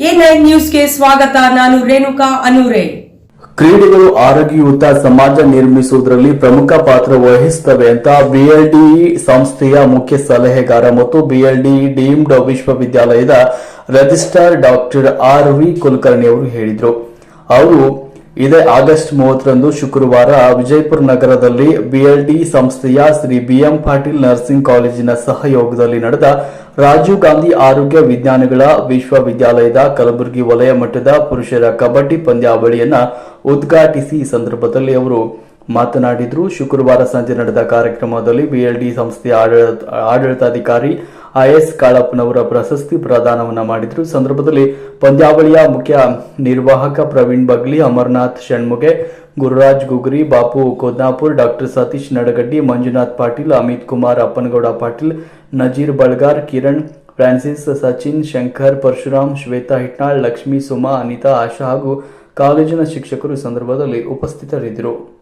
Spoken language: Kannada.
ನ್ಯೂಸ್ಗೆ ಸ್ವಾಗತ, ನಾನು ರೇಣುಕಾ ಅನೂರೆ. ಕ್ರೀಡೆಗಳು ಆರೋಗ್ಯಯುತ ಸಮಾಜ ನಿರ್ಮಿಸುವುದರಲ್ಲಿ ಪ್ರಮುಖ ಪಾತ್ರ ವಹಿಸುತ್ತವೆ ಅಂತ ಬಿಎಲ್ಡಿಇ ಸಂಸ್ಥೆಯ ಮುಖ್ಯ ಸಲಹೆಗಾರ ಮತ್ತು ಬಿಎಲ್ಡಿಇ ಡೀಮ್ಡ್ ವಿಶ್ವವಿದ್ಯಾಲಯದ registrar doctor R V Kulkarni ಅವರು ಹೇಳಿದರು. ಅವರು ಇದೇ ಆಗಸ್ಟ್ ಮೂವತ್ತರಂದು ಶುಕ್ರವಾರ ವಿಜಯಪುರ ನಗರದಲ್ಲಿ ಬಿಎಲ್ಡಿ ಸಂಸ್ಥೆಯ ಶ್ರೀ ಬಿಎಂ ಪಾಟೀಲ್ ನರ್ಸಿಂಗ್ ಕಾಲೇಜಿನ ಸಹಯೋಗದಲ್ಲಿ ನಡೆದ ರಾಜೀವ್ ಗಾಂಧಿ ಆರೋಗ್ಯ ವಿಜ್ಞಾನಗಳ ವಿಶ್ವವಿದ್ಯಾಲಯದ ಕಲಬುರಗಿ ವಲಯ ಮಟ್ಟದ ಪುರುಷರ ಕಬಡ್ಡಿ ಪಂದ್ಯಾವಳಿಯನ್ನು ಉದ್ಘಾಟಿಸಿ ಸಂದರ್ಭದಲ್ಲಿ ಅವರು ಮಾತನಾಡಿದ್ರು. ಶುಕ್ರವಾರ ಸಂಜೆ ನಡೆದ ಕಾರ್ಯಕ್ರಮದಲ್ಲಿ ಬಿಎಲ್ಡಿ ಸಂಸ್ಥೆಯ ಆಡಳಿತ- ಆಡಳಿತಾಧಿಕಾರಿ ಐಎಸ್ ಕಾಳಪ್ಪನವರ ಪ್ರಶಸ್ತಿ ಪ್ರದಾನವನ್ನು ಮಾಡಿದರು. ಸಂದರ್ಭದಲ್ಲಿ ಪಂದ್ಯಾವಳಿಯ ಮುಖ್ಯ ನಿರ್ವಾಹಕ ಪ್ರವೀಣ್ ಬಗ್ಲಿ, ಅಮರ್ನಾಥ್ ಷಣ್ಮುಗೆ, ಗುರುರಾಜ್ ಗುಗ್ರಿ, ಬಾಪು ಕೋದ್ನಾಪುರ್, ಡಾಕ್ಟರ್ ಸತೀಶ್ ನಡಗಡ್ಡಿ, ಮಂಜುನಾಥ್ ಪಾಟೀಲ್, ಅಮಿತ್ ಕುಮಾರ್, ಅಪ್ಪನಗೌಡ ಪಾಟೀಲ್, ನಜೀರ್ ಬಳ್ಗಾರ್, ಕಿರಣ್, ಫ್ರಾನ್ಸಿಸ್, ಸಚಿನ್, ಶಂಕರ್, ಪರಶುರಾಮ್, ಶ್ವೇತಾ ಹಿಟ್ನಾಳ್, ಲಕ್ಷ್ಮೀ ಸುಮಾ, ಅನಿತಾ, ಆಶಾ ಹಾಗೂ ಕಾಲೇಜಿನ ಶಿಕ್ಷಕರು ಸಂದರ್ಭದಲ್ಲಿ ಉಪಸ್ಥಿತರಿದ್ದರು.